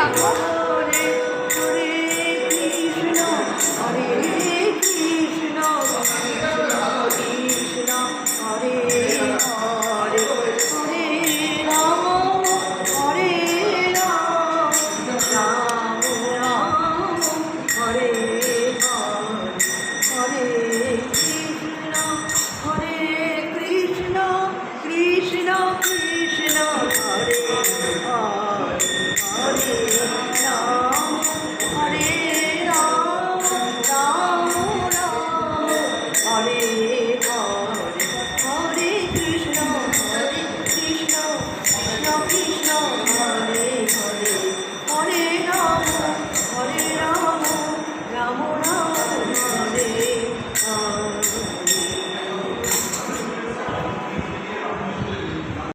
রাখো। হরে কৃষ্ণ হরে Hare Hare